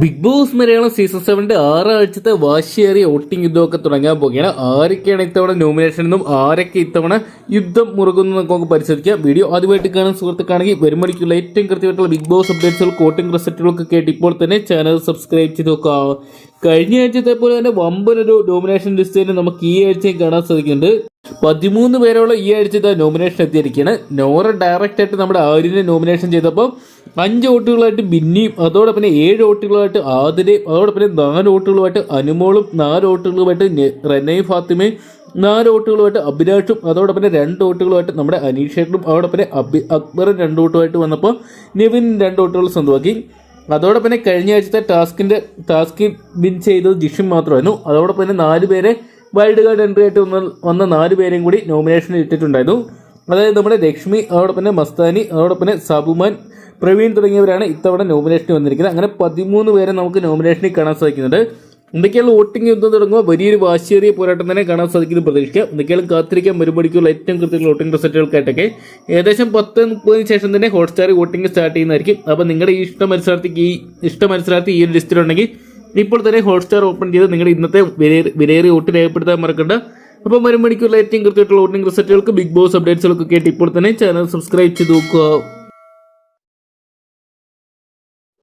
Big Boss Malayalam season സെവന്റെ ആറാഴ്ചത്തെ വാശിയേറിയ വോട്ടിംഗ് യുദ്ധമൊക്കെ തുടങ്ങാൻ പോകുകയാണ് ആരൊക്കെയാണ് ഇത്തവണ നോമിനേഷൻ എന്നും ആരൊക്കെ ഇത്തവണ യുദ്ധം മുറുകുന്നു നമുക്ക് പരിശോധിക്കാം. വീഡിയോ ആദ്യമായിട്ട് കാണാൻ സുഹൃത്തുക്കാണെങ്കിൽ വരുമണിക്കുള്ള ഏറ്റവും കൃത്യമായിട്ടുള്ള ബിഗ് ബോസ് അപ്ഡേറ്റ്സുകൾ കോട്ടിംഗ് റിസൾട്ടുകളൊക്കെ കേട്ട് ഇപ്പോൾ തന്നെ ചാനൽ സബ്സ്ക്രൈബ് ചെയ്ത് നോക്കുക. കഴിഞ്ഞ ആഴ്ചത്തെ പോലെ തന്നെ വമ്പനൊരു നോമിനേഷൻ ലിസ്റ്റ് തന്നെ നമുക്ക് ഈ ആഴ്ചയും കാണാൻ സാധിക്കുന്നുണ്ട്. പതിമൂന്ന് പേരോളം ഈ ആഴ്ചത്തെ നോമിനേഷൻ എത്തിയിരിക്കുകയാണ്. നോറ ഡയറക്റ്റായിട്ട് നമ്മുടെ ആര്യനെ നോമിനേഷൻ ചെയ്തപ്പോൾ അഞ്ച് വോട്ടുകളായിട്ട് ബിന്നിയും അതോടൊപ്പം ഏഴ് വോട്ടുകളായിട്ട് ആതിരയും അതോടൊപ്പം നാല് വോട്ടുകളുമായിട്ട് അനുമോളും നാല് വോട്ടുകളുമായിട്ട് റെനയും ഫാത്തിമയും നാല് വോട്ടുകളുമായിട്ട് അഭിലാഷും അതോടൊപ്പം രണ്ട് വോട്ടുകളുമായിട്ട് നമ്മുടെ അനീഷേട്ടനും അതോടൊപ്പം അബി അക്ബറും രണ്ട് വോട്ടുമായിട്ട് വന്നപ്പോൾ നിവിൻ രണ്ട് വോട്ടുകൾ സ്വന്തമാക്കി. അതോടൊപ്പം കഴിഞ്ഞ ആഴ്ചത്തെ ടാസ്കിന്റെ ടാസ്കിൽ വിൻ ചെയ്തത് ജിഷും മാത്രമായിരുന്നു. അതോടൊപ്പം തന്നെ നാല് പേരെ വൈൽഡ് കാർഡ് എൻട്രി ആയിട്ട് വന്ന വന്ന നാല് പേരെയും കൂടി നോമിനേഷനിൽ ഇട്ടിട്ടുണ്ടായിരുന്നു. അതായത് നമ്മുടെ ലക്ഷ്മി അതോടൊപ്പം മസ്താനി അതോടൊപ്പം സബുമാൻ പ്രവീൺ തുടങ്ങിയവരാണ് ഇത്തവണ നോമിനേഷനിൽ വന്നിരിക്കുന്നത്. അങ്ങനെ പതിമൂന്ന് പേരെ നമുക്ക് നോമിനേഷനിൽ കാണാൻ സാധിക്കുന്നുണ്ട്. എന്തൊക്കെയാണ് വോട്ടിംഗ് യുദ്ധം തുടങ്ങുമ്പോൾ വലിയൊരു വാശിയേറിയ പോരാട്ടം തന്നെ കാണാൻ സാധിക്കുന്നു പ്രതീക്ഷിക്കാം എന്തൊക്കെയാണ് കാത്തിരിക്കാൻ മറുപടിക്കുള്ള ഏറ്റവും കൃത്യമുള്ള വോട്ടിംഗ് റിസൾട്ടുകൾക്കായിട്ടൊക്കെ. ഏകദേശം പത്ത് മുപ്പതിന് ശേഷം തന്നെ ഹോട്ട്സ്റ്റാർ വോട്ടിംഗ് സ്റ്റാർട്ട് ചെയ്യുന്നതായിരിക്കും. അപ്പോൾ നിങ്ങളുടെ ഈ ഇഷ്ട മത്സരാർത്ഥിക്ക് ഈ ഇഷ്ട മത്സരാർത്ഥി ഈ ഒരു ലിസ്റ്റിലുണ്ടെങ്കിൽ ഇപ്പോൾ തന്നെ ഹോട്ട്സ്റ്റാർ ഓപ്പൺ ചെയ്ത് നിങ്ങൾ ഇന്നത്തെ വിലയേറി വിലയേറിയ വോട്ട് രേഖപ്പെടുത്താൻ മറക്കണ്ട. അപ്പോൾ മറുപടിക്കുള്ള ഏറ്റവും കൃത്യമായിട്ടുള്ള വോട്ടിംഗ് റിസൾട്ടുകൾക്ക് ബിഗ് ബോസ് അപ്ഡേറ്റ്സുകളൊക്കെ കേട്ട് ഇപ്പോൾ തന്നെ ചാനൽ സബ്സ്ക്രൈബ് ചെയ്ത് നോക്കുക.